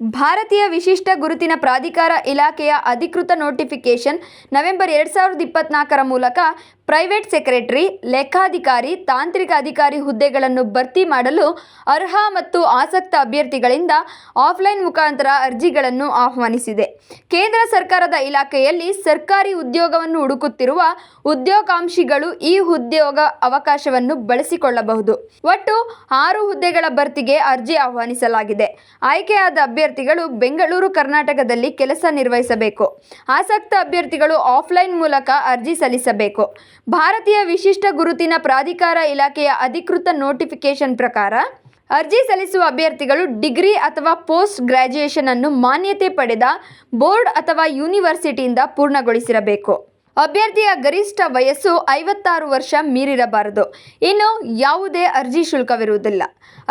ಭಾರತೀಯ ವಿಶಿಷ್ಟ ಗುರುತಿನ ಪ್ರಾಧಿಕಾರ ಇಲಾಖೆಯ ಅಧಿಕೃತ ನೋಟಿಫಿಕೇಶನ್ ನವೆಂಬರ್ ಎರಡ್ ಸಾವಿರದ ಇಪ್ಪತ್ನಾಲ್ಕರ ಮೂಲಕ ಪ್ರೈವೇಟ್ ಸೆಕ್ರೆಟರಿ, ಲೆಕ್ಕಾಧಿಕಾರಿ, ತಾಂತ್ರಿಕ ಅಧಿಕಾರಿ ಹುದ್ದೆಗಳನ್ನು ಭರ್ತಿ ಮಾಡಲು ಅರ್ಹ ಮತ್ತು ಆಸಕ್ತ ಅಭ್ಯರ್ಥಿಗಳಿಂದ ಆಫ್ಲೈನ್ ಮುಖಾಂತರ ಅರ್ಜಿಗಳನ್ನು ಆಹ್ವಾನಿಸಿದೆ. ಕೇಂದ್ರ ಸರ್ಕಾರದ ಇಲಾಖೆಯಲ್ಲಿ ಸರ್ಕಾರಿ ಉದ್ಯೋಗವನ್ನು ಹುಡುಕುತ್ತಿರುವ ಉದ್ಯೋಗಾಂಶಿಗಳು ಈ ಉದ್ಯೋಗ ಅವಕಾಶವನ್ನು ಬಳಸಿಕೊಳ್ಳಬಹುದು. ಒಟ್ಟು ಆರು ಹುದ್ದೆಗಳ ಭರ್ತಿಗೆ ಅರ್ಜಿ ಆಹ್ವಾನಿಸಲಾಗಿದೆ. ಆಯ್ಕೆಯಾದ ಅಭ್ಯರ್ಥಿಗಳು ಬೆಂಗಳೂರು, ಕರ್ನಾಟಕದಲ್ಲಿ ಕೆಲಸ ನಿರ್ವಹಿಸಬೇಕು. ಆಸಕ್ತ ಅಭ್ಯರ್ಥಿಗಳು ಆಫ್ಲೈನ್ ಮೂಲಕ ಅರ್ಜಿ ಸಲ್ಲಿಸಬೇಕು. ಭಾರತೀಯ ವಿಶಿಷ್ಟ ಗುರುತಿನ ಪ್ರಾಧಿಕಾರ ಇಲಾಖೆಯ ಅಧಿಕೃತ ನೋಟಿಫಿಕೇಶನ್ ಪ್ರಕಾರ ಅರ್ಜಿ ಸಲ್ಲಿಸುವ ಅಭ್ಯರ್ಥಿಗಳು ಡಿಗ್ರಿ ಅಥವಾ ಪೋಸ್ಟ್ ಗ್ರ್ಯಾಜುಯೇಷನ್ ಅನ್ನು ಮಾನ್ಯತೆ ಪಡೆದ ಬೋರ್ಡ್ ಅಥವಾ ಯೂನಿವರ್ಸಿಟಿಯಿಂದ ಪೂರ್ಣಗೊಳಿಸಿರಬೇಕು. ಅಭ್ಯರ್ಥಿಯ ಗರಿಷ್ಠ ವಯಸ್ಸು ಐವತ್ತಾರು ವರ್ಷ ಮೀರಿರಬಾರದು. ಇನ್ನು ಯಾವುದೇ ಅರ್ಜಿ ಶುಲ್ಕವಿರುವುದಿಲ್ಲ.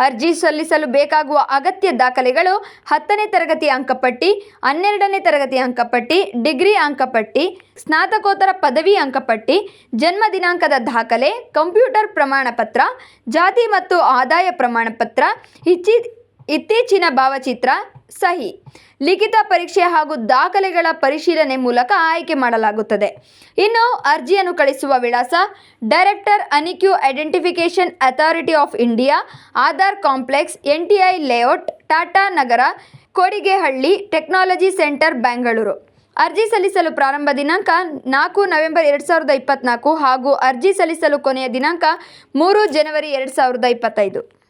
ಅರ್ಜಿ ಸಲ್ಲಿಸಲು ಬೇಕಾಗುವ ಅಗತ್ಯ ದಾಖಲೆಗಳು ಹತ್ತನೇ ತರಗತಿ ಅಂಕಪಟ್ಟಿ, ಹನ್ನೆರಡನೇ ತರಗತಿ ಅಂಕಪಟ್ಟಿ, ಡಿಗ್ರಿ ಅಂಕಪಟ್ಟಿ, ಸ್ನಾತಕೋತ್ತರ ಪದವಿ ಅಂಕಪಟ್ಟಿ, ಜನ್ಮ ದಿನಾಂಕದ ದಾಖಲೆ, ಕಂಪ್ಯೂಟರ್ ಪ್ರಮಾಣಪತ್ರ, ಜಾತಿ ಮತ್ತು ಆದಾಯ ಪ್ರಮಾಣಪತ್ರ ಇಚ್ಚಿ ಇತ್ತೀಚಿನ ಭಾವಚಿತ್ರ ಸಹಿ. ಲಿಖಿತ ಪರೀಕ್ಷೆ ಹಾಗೂ ದಾಖಲೆಗಳ ಪರಿಶೀಲನೆ ಮೂಲಕ ಆಯ್ಕೆ ಮಾಡಲಾಗುತ್ತದೆ. ಇನ್ನು ಅರ್ಜಿಯನ್ನು ಕಳಿಸುವ ವಿಳಾಸ director unique identification authority of India, Aadhaar complex, N T I layout, Tata Nagar, Kodigehalli, technology centre, Bengaluru. ಅರ್ಜಿ ಸಲ್ಲಿಸಲು ಪ್ರಾರಂಭ ದಿನಾಂಕ ನಾಲ್ಕು ನವೆಂಬರ್ ಎರಡು ಸಾವಿರದ ಇಪ್ಪತ್ತ್ನಾಲ್ಕು ಹಾಗೂ ಅರ್ಜಿ ಸಲ್ಲಿಸಲು ಕೊನೆಯ ದಿನಾಂಕ ಮೂರು ಜನವರಿ ಎರಡು ಸಾವಿರದ ಇಪ್ಪತ್ತೈದು.